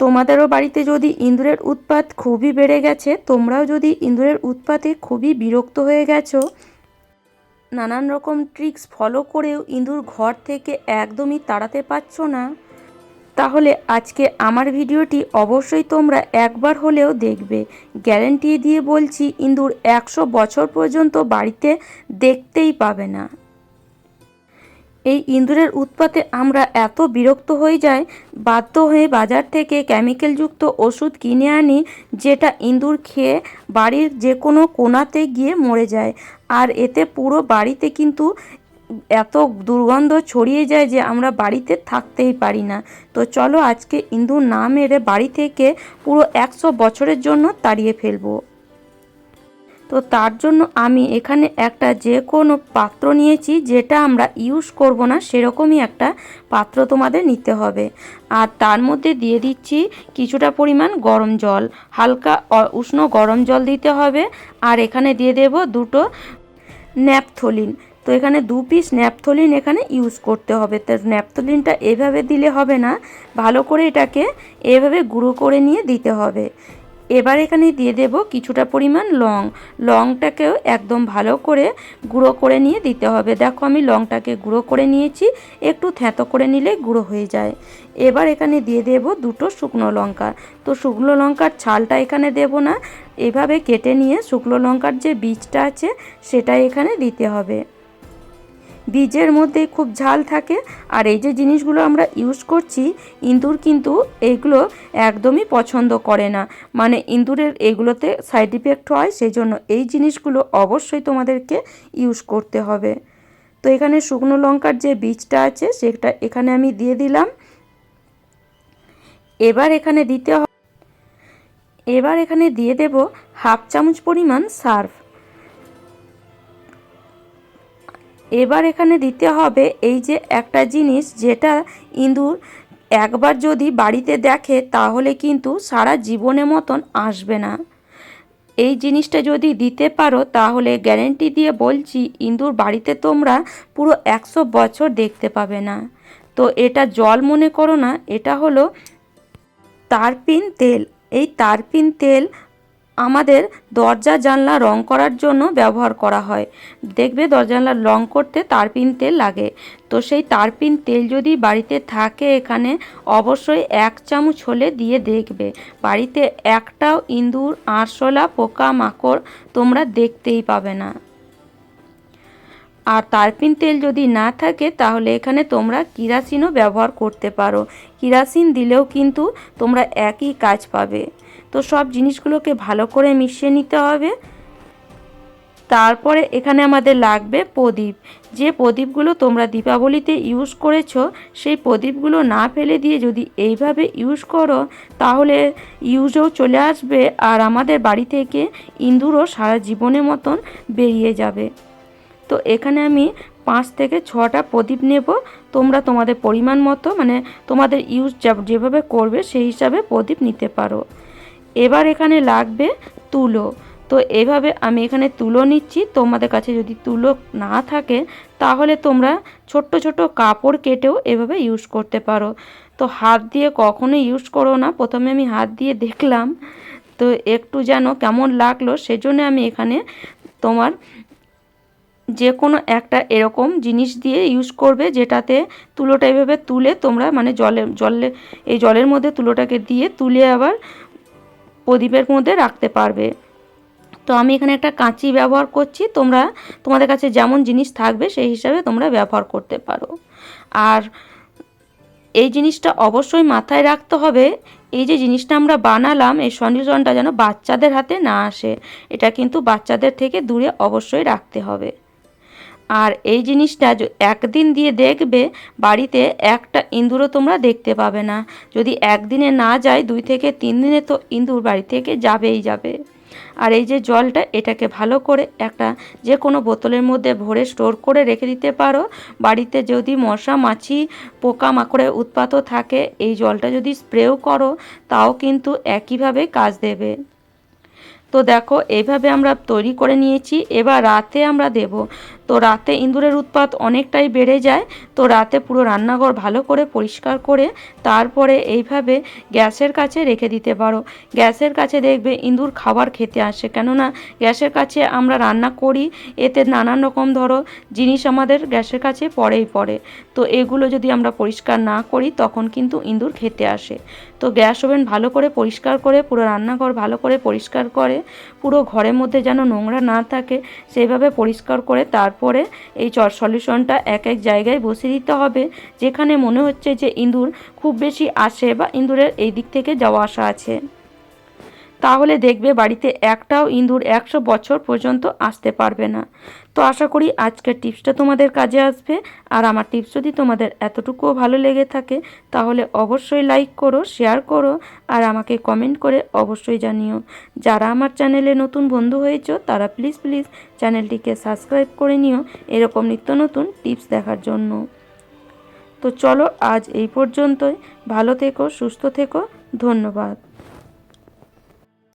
তোমাদেরও বাড়িতে যদি ইঁদুরের উৎপাত খুবই বেড়ে গেছে, তোমরাও যদি ইঁদুরের উৎপাতে খুবই বিরক্ত হয়ে গেছো, নানান রকম ট্রিক্স ফলো করেও ইঁদুর ঘর থেকে একদমই তাড়াতে পারছ না। তাহলে আজকে আমার ভিডিওটি অবশ্যই তোমরা একবার হলেও দেখবে। গ্যারেন্টি দিয়ে বলছি, ইঁদুর একশো বছর পর্যন্ত বাড়িতে দেখতেই পাবে না। এই ইঁদুরের উৎপাতে আমরা এত বিরক্ত হয়ে যাই, বাধ্য হয়ে বাজার থেকে কেমিক্যালযুক্ত ওষুধ কিনে আনি, যেটা ইঁদুর খেয়ে বাড়ির যে কোনো কোণাতে গিয়ে মরে যায়। আর এতে পুরো বাড়িতে কিন্তু এত দুর্গন্ধ ছড়িয়ে যায় যে আমরা বাড়িতে থাকতেই পারি না। তো চলো আজকে ইঁদুর না মেরে বাড়ি থেকে পুরো একশো বছরের জন্য তাড়িয়ে ফেলব। তো তার জন্য আমি এখানে একটা যে কোনো পাত্র নিয়েছি, যেটা আমরা ইউজ করব না, সেরকমই একটা পাত্র তোমাদের নিতে হবে। আর তার মধ্যে দিয়ে দিচ্ছি কিছুটা পরিমাণ গরম জল, হালকা উষ্ণ গরম জল দিতে হবে। আর এখানে দিয়ে দেব দুটো ন্যাপথলিন। তো এখানে দু পিস ন্যাপথলিন এখানে ইউজ করতে হবে। তো ন্যাপথলিনটা এভাবে দিলে হবে না, ভালো করে এটাকে এভাবে গুঁড়ো করে নিয়ে দিতে হবে। এবার এখানে দিয়ে দেব কিছুটা পরিমাণ লং। লংটাকেও একদম ভালো করে গুঁড়ো করে নিয়ে দিতে হবে। দেখো আমি লংটাকে গুঁড়ো করে নিয়েছি, একটু থ্যাতো করে নিলে গুঁড়ো হয়ে যায়। এবার এখানে দিয়ে দেব দুটো শুকনো লঙ্কা। তো শুকনো লঙ্কার ছালটা এখানে দেব না, এভাবে কেটে নিয়ে শুকনো লঙ্কার যে বীজটা আছে সেটা এখানে দিতে হবে। বীজের মধ্যে খুব ঝাল থাকে। আর এই যে জিনিসগুলো আমরা ইউজ করছি, ইঁদুর কিন্তু এইগুলো একদমই পছন্দ করে না। মানে ইঁদুরের এগুলোতে সাইড ইফেক্ট হয় সেই জন্য এই জিনিসগুলো অবশ্যই তোমাদেরকে ইউজ করতে হবে। তো এখানে শুকনো লঙ্কার যে বীজটা আছে, সেটা এখানে আমি দিয়ে দিলাম। এবার এখানে দিতে এবার এখানে দিয়ে দেব হাফ চামচ পরিমাণ সার্ফ। এবার এখানে দিতে হবে এই যে একটা জিনিস যেটা ইঁদুর একবার যদি বাড়িতে দেখে তাহলে কিন্তু সারা জীবনের মতন আসবে না। এই জিনিসটা যদি দিতে পারো তাহলে গ্যারেন্টি দিয়ে বলছি ইঁদুর বাড়িতে তোমরা পুরো একশো বছর দেখতে পাবে না। তো এটা জল মনে করো না, এটা হলো তারপিন তেল। এই তারপিন তেল আমাদের দরজা জানলা রং করার জন্য ব্যবহার করা হয়। দেখবে দরজা জানলা রং করতে তারপিন তেল লাগে। তো সেই তারপিন তেল যদি বাড়িতে থাকে এখানে, অবশ্যই এক চামচ হলে দিয়ে দেখবে। বাড়িতে একটাও ইঁদুর, আরশোলা পোকা মাকড় তোমরা দেখতেই পাবে না। আর তারপিন তেল যদি না থাকে, তাহলে এখানে তোমরা কিরাসিনও ব্যবহার করতে পারো। কিরাসিন দিলেও কিন্তু তোমরা একই কাজ পাবে। তো সব জিনিসগুলোকে ভালো করে মিশিয়ে নিতে হবে। তারপরে এখানে আমাদের লাগবে প্রদীপ। যে প্রদীপগুলো তোমরা দীপাবলিতে ইউজ করেছ, সেই প্রদীপগুলো না ফেলে দিয়ে যদি এইভাবে ইউজ করো, তাহলে ইউজও চলে আসবে আর আমাদের বাড়ি থেকে ইঁদুরও সারা জীবনের মতন বেরিয়ে যাবে। তো এখানে আমি পাঁচ থেকে ছটা প্রদীপ নেব। তোমরা তোমাদের পরিমাণ মতো মানে তোমাদের ইউজ যেভাবে করবে সেই হিসাবে প্রদীপ নিতে পারো। এবার এখানে লাগবে তুলো। তো এভাবে আমি এখানে তুলো নিচ্ছি। তোমাদের কাছে যদি তুলো না থাকে, তাহলে তোমরা ছোট্ট ছোট কাপড় কেটেও এভাবে ইউজ করতে পারো। তো হাত দিয়ে কখনো ইউজ করো না। প্রথমে আমি হাত দিয়ে দেখলাম। তো একটু যেন কেমন লাগল, সেজন্য আমি এখানে তোমার যে কোনো একটা এরকম জিনিস দিয়ে ইউজ করবে যেটাতে তুলোটা এভাবে তুলে তোমরা মানে জলে জলে, এই জলের মধ্যে তুলোটাকে দিয়ে তুলে আবার প্রদীপের মধ্যে রাখতে পারবে। তো আমি এখানে একটা কাঁচি ব্যবহার করছি। তোমরা, তোমাদের কাছে যেমন জিনিস থাকবে সেই হিসাবে তোমরা ব্যবহার করতে পারো। আর এই জিনিসটা অবশ্যই মাথায় রাখতে হবে, এই যে জিনিসটা আমরা বানালাম, এই সলিউশনটা যেন বাচ্চাদের হাতে না আসে, এটা কিন্তু বাচ্চাদের থেকে দূরে অবশ্যই রাখতে হবে। আর এই জিনিসটা একদিন দিয়ে দেখবে বাড়িতে একটা ইঁদুরও তোমরা দেখতে পাবে না। যদি একদিনে না যায়, দুই থেকে তিন দিনে তো ইঁদুর বাড়ি থেকে যাবেই যাবে। আর এই যে জলটা, এটাকে ভালো করে একটা যে কোনো বোতলের মধ্যে ভরে স্টোর করে রেখে দিতে পারো। বাড়িতে যদি মশা, মাছি পোকা মাকড়ের উৎপাতও থাকে, এই জলটা যদি স্প্রেও করো, তাও কিন্তু একইভাবে কাজ দেবে। তো দেখো, এইভাবে আমরা তৈরি করে নিয়েছি। এবার রাতে আমরা দেব তো রাতে ইঁদুরের উৎপাত অনেকটাই বেড়ে যায়, তো রাতে পুরো রান্নাঘর ভালো করে পরিষ্কার করে তারপরে এইভাবে গ্যাসের কাছে রেখে দিতে পারো। গ্যাসের কাছে দেখবে ইঁদুর খাবার খেতে আসে, কেননা গ্যাসের কাছে আমরা রান্না করি, এতে নানান রকম ধরো জিনিস আমাদের গ্যাসের কাছে পড়েই পড়ে। তো এগুলো যদি আমরা পরিষ্কার না করি, তখন কিন্তু ইঁদুর খেতে আসে। তো গ্যাস ওভেন ভালো করে পরিষ্কার করে, পুরো রান্নাঘর ভালো করে পরিষ্কার করে, পুরো ঘরের মধ্যে যেন নোংরা না থাকে, সেইভাবে পরিষ্কার করে তারপরে এই চট সলিউশনটা এক এক জায়গায় বসিয়ে দিতে হবে। যেখানে মনে হচ্ছে যে ইঁদুর খুব বেশি আসে বা ইঁদুরের এই দিক থেকে যাওয়া আসা আছে। তাহলে দেখবে বাড়িতে একটাও ইঁদুর একশো বছর পর্যন্ত আসতে পারবে না। তো আশা করি আজকের টিপসটা তোমাদের কাজে আসবে। আর আমার টিপস যদি তোমাদের এতটুকুও ভালো লেগে থাকে, তাহলে অবশ্যই লাইক করো, শেয়ার করো, আর আমাকে কমেন্ট করে অবশ্যই জানিও। যারা আমার চ্যানেলে নতুন বন্ধু হয়েছ, তারা প্লিজ প্লিজ চ্যানেলটিকে সাবস্ক্রাইব করে নিও এরকম নিত্য নতুন টিপস দেখার জন্য। তো চলো আজ এই পর্যন্তই। ভালো থেকো, সুস্থ থেকো। ধন্যবাদ।